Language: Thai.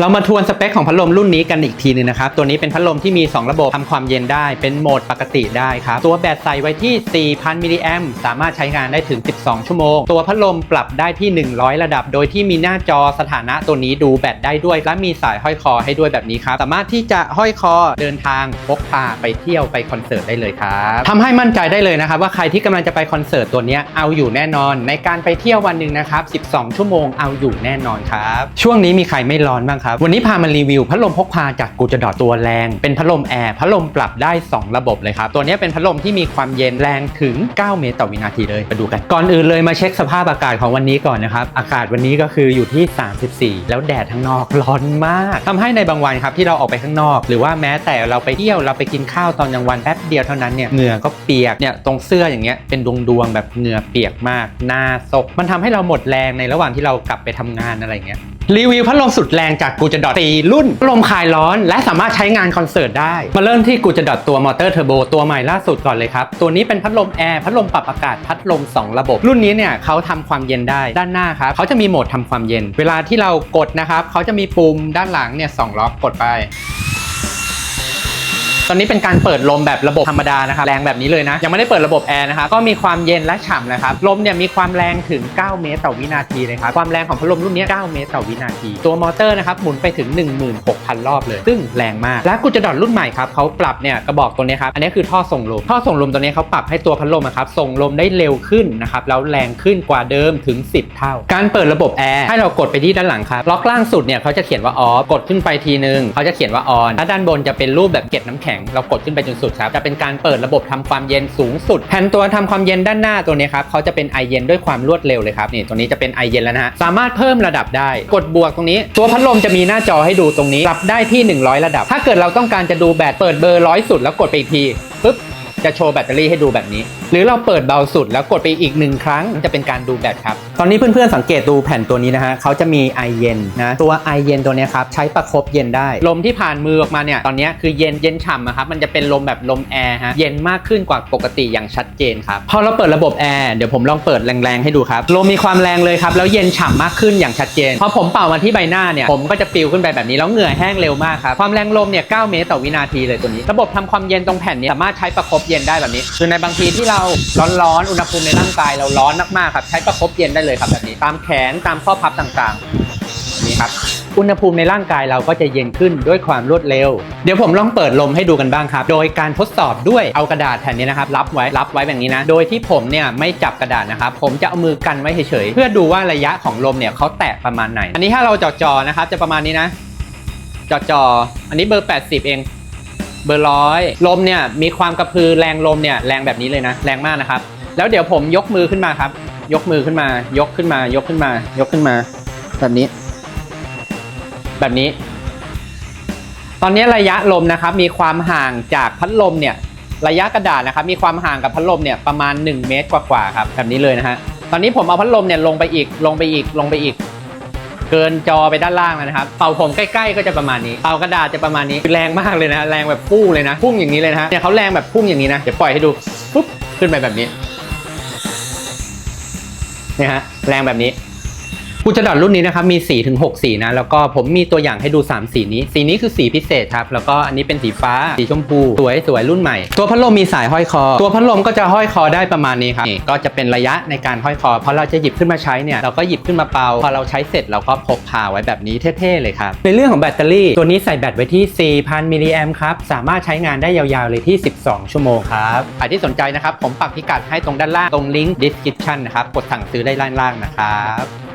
เรามาทวนสเปคของพัดลมรุ่นนี้กันอีกทีหนึงนะครับ ตัวนี้เป็นพัดลมที่มี 2 ระบบทำความเย็นได้ เป็นโหมดปกติได้ครับ ตัวแบตใส่ไว้ที่ 4,000 มิลลิแอมสามารถใช้งานได้ถึง 12 ชั่วโมง ตัวพัดลมปรับได้ที่ 100 ระดับ โดยที่มีหน้าจอสถานะตัวนี้ดูแบตได้ด้วย และมีสายห้อยคอให้ด้วยแบบนี้ครับ สามารถที่จะห้อยคอเดินทางพกพาไปเที่ยวไปคอนเสิร์ตได้เลยครับทำให้มั่นใจได้เลยนะครับว่าใครที่กำลังจะไปคอนเสิร์ตตัวนี้เอาอยู่แน่นอน ในการไปเที่ยววันหนึ่งนะครับ 12 ชั่วโมงเอาอยู่แน่นอนครับ ช่วงนี้มีใครไม่ร้อนบ้างครับ วันนี้พามารีวิวพัดลมพกพาจากกูจะดอตัวแรง เป็นพัดลมแอร์พัดลมปรับได้ 2 ระบบเลยครับ ตัวนี้เป็นพัดลมที่มีความเย็นแรงถึง 9 เมตรต่อวินาทีเลยไปดูกัน ก่อนอื่นเลยมาเช็คสภาพอากาศของวันนี้ก่อนนะครับ อากาศวันนี้ก็คืออยู่ที่ 34 แล้วแดดข้างนอกร้อนมากทำให้ในบางวันครับที่เราออกไปข้างนอก หรือว่าแม้แต่เราไปเที่ยวเราไปกินข้าวตอนกลางวันแป๊บเดียวเท่านั้นเนี่ยเหงื่อก็เปียกเนี่ยตรงเสื้ออย่างเงี้ยเป็นดวงดวงแบบเหงื่อเปียกมากหน้าซกมันทำให้เราหมดแรงในระหว่างที่เรากลับไปทำงานอะไรเงี้ย รีวิวพัดลมสุดแรงจากกูจะดอตีรุ่นพัดลมคลายร้อน และสามารถใช้งานคอนเสิร์ตได้ มาเริ่มที่กูจะดอตตัวมอเตอร์เทอร์โบตัวใหม่ล่าสุดก่อนเลยครับ ตัวนี้เป็นพัดลมแอร์พัดลมปรับอากาศพัดลม 2 ระบบ รุ่นนี้เนี่ยเขาทำความเย็นได้ด้านหน้าครับเขาจะมีโหมดทำความเย็น เวลาที่เรากดนะครับเขาจะมีปุ่มด้านหลังเนี่ยสองล็อกกดไป ตอนนี้เป็นการเปิดลมแบบระบบธรรมดานะครับแรงแบบนี้เลยนะ ยังไม่ได้เปิดระบบแอร์นะครับก็มีความเย็นและฉ่ำนะครับลมเนี่ยมีความแรงถึง 9 เมตรต่อวินาทีเลยครับความแรงของพัดลมรุ่นนี้ 9 เมตรต่อวินาที ตัวมอเตอร์นะครับหมุนไปถึง 16,000 รอบเลย ซึ่งแรงมาก และกูจะดอดรุ่นใหม่ครับเขาปรับเนี่ยกระบอกตัวนี้ครับอันนี้คือท่อส่งลมท่อส่งลมตัวนี้เขาปรับให้ตัวพัดลมอะครับส่งลมได้เร็วขึ้นนะครับแล้วแรงขึ้นกว่าเดิมถึง 10 เท่า การเปิดระบบแอร์ให้เรากดไปที่ด้านหลังครับล็อกล่างสุดเนี่ยเขาจะเขียนว่าออฟกดขึ้นไปทีนึงเขาจะเขียนว่าออนถ้าด้านบนจะเป็นรูปแบบเกล็ดน้ำแข็งเรากดขึ้นไปจนสุดครับจะเป็นการเปิดระบบทำความเย็นสูงสุดแผ่นตัวทำความเย็นด้านหน้าตัวนี้ครับเขาจะเป็นไอเย็นด้วยความรวดเร็วเลยครับนี่ตัวนี้จะเป็นไอเย็นแล้วนะฮะสามารถเพิ่มระดับได้ กดบวกตรงนี้ ตัวพัดลมจะมีหน้าจอให้ดูตรงนี้ปรับได้ที่ 100 ระดับ ถ้าเกิดเราต้องการจะดูแบตเปิดเบอร์ร้อยสุดแล้วกดไปอีกทีปึ๊บ จะโชว์แบตเตอรี่ให้ดูแบบนี้ หรือเราเปิดเบาสุดแล้วกดไปอีกหนึ่งครั้งจะเป็นการดูแบตครับ ตอนนี้เพื่อนๆสังเกตดูแผ่นตัวนี้นะฮะเขาจะมีไอเย็นนะตัวไอเย็นตัวเนี้ยครับใช้ประคบเย็นได้ ลมที่ผ่านมือออกมาเนี่ยตอนเนี้ยคือเย็นเย็นฉ่ำอะครับมันจะเป็นลมแบบลมแอร์ฮะเย็นมากขึ้นกว่าปกติอย่างชัดเจนครับพอเราเปิดระบบแอร์เดี๋ยวผมลองเปิดแรงๆให้ดูครับลมมีความแรงเลยครับแล้วเย็นฉ่ำมากขึ้นอย่างชัดเจนพอผมเป่ามาที่ใบหน้าเนี่ยผมก็จะปลิวขึ้นไปแบบนี้แล้วเหงื่อแห้งเร็วมากครับความแรงลมเนี่ย9เมตรต่อวินาทีเลยตัวนี้ ระบบทำความเย็นตรงแผ่นเนี้สามารถใช้ประคบเย็นได้แบบนี้ คือในบางทีที่เราร้อนๆ อุณหภูมิในร่างกายเราร้อนมากๆครับ ใช้ประคบเย็นได้เลยครับแบบนี้ ตามแขนตามข้อพับต่างๆ นี่ครับ อุณหภูมิในร่างกายเราก็จะเย็นขึ้นด้วยความรวดเร็ว เดี๋ยวผมลองเปิดลมให้ดูกันบ้างครับ โดยการทดสอบด้วยเอากระดาษแผ่นนี้นะครับ รับไว้รับไว้แบบนี้นะ โดยที่ผมเนี่ยไม่จับกระดาษนะครับ ผมจะเอามือกันไว้เฉยๆ เพื่อดูว่าระยะของลมเนี่ยเขาแตะประมาณไหน อันนี้ถ้าเราจอๆนะครับจะประมาณนี้นะจอๆอันนี้เบอร์ 80 เอง เบอร์ร้อยลมเนี่ยมีความกระพือแรงลมเนี่ยแรงแบบนี้เลยนะ แรงมากนะครับ แล้วเดี๋ยวผมยกมือขึ้นมาครับ ยกมือขึ้นมา ยกขึ้นมา ยกขึ้นมา ยกขึ้นมา แบบนี้ แบบนี้ ตอนนี้ระยะลมนะครับ มีความห่างจากพัดลมเนี่ยระยะกระดาษนะครับ มีความห่างกับพัดลมเนี่ยประมาณ 1 เมตรกว่าๆครับแบบนี้เลยนะฮะตอนนี้ผมเอาพัดลมเนี่ยลงไปอีกลงไปอีกลงไปอีก เกินจอไปด้านล่างแล้วนะครับ เป่าผมใกล้ๆก็จะประมาณนี้ เป่ากระดาษจะประมาณนี้แรงมากเลยนะแรงแบบพุ่งเลยนะพุ่งอย่างนี้เลยนะฮะเนี่ยเขาแรงแบบพุ่งอย่างนี้นะเดี๋ยวปล่อยให้ดูปุ๊บขึ้นไปแบบนี้เนี่ยฮะแรงแบบนี้ กูจะดอดรุ่นนี้นะครับมี4ถึง6สีนะแล้วก็ผมมีตัวอย่างให้ดู 3 สีนี้ สีนี้คือสีพิเศษครับแล้วก็อันนี้เป็นสีฟ้า สีชมพู สวยสวยรุ่นใหม่ ตัวพัดลมมีสายห้อยคอ ตัวพัดลมก็จะห้อยคอได้ประมาณนี้ครับนี่ก็จะเป็นระยะในการห้อยคอพอเราจะหยิบขึ้นมาใช้เนี่ยเราก็หยิบขึ้นมาเป่าพอเราใช้เสร็จเราก็พกพาไว้แบบนี้เท่ๆเลยครับในเรื่องของแบตเตอรี่ตัวนี้ใส่แบตไว้ที่ 4,000 มิลลิแอมครับสามารถใช้งานได้ยาวๆเลยที่ 12 ชั่วโมงครับใครที่สนใจนะครับผมปักพิกัดให้ตรงด้านล่างตรงลิงก์ description นะครับกดสั่งซื้อได้ล่างนะครับ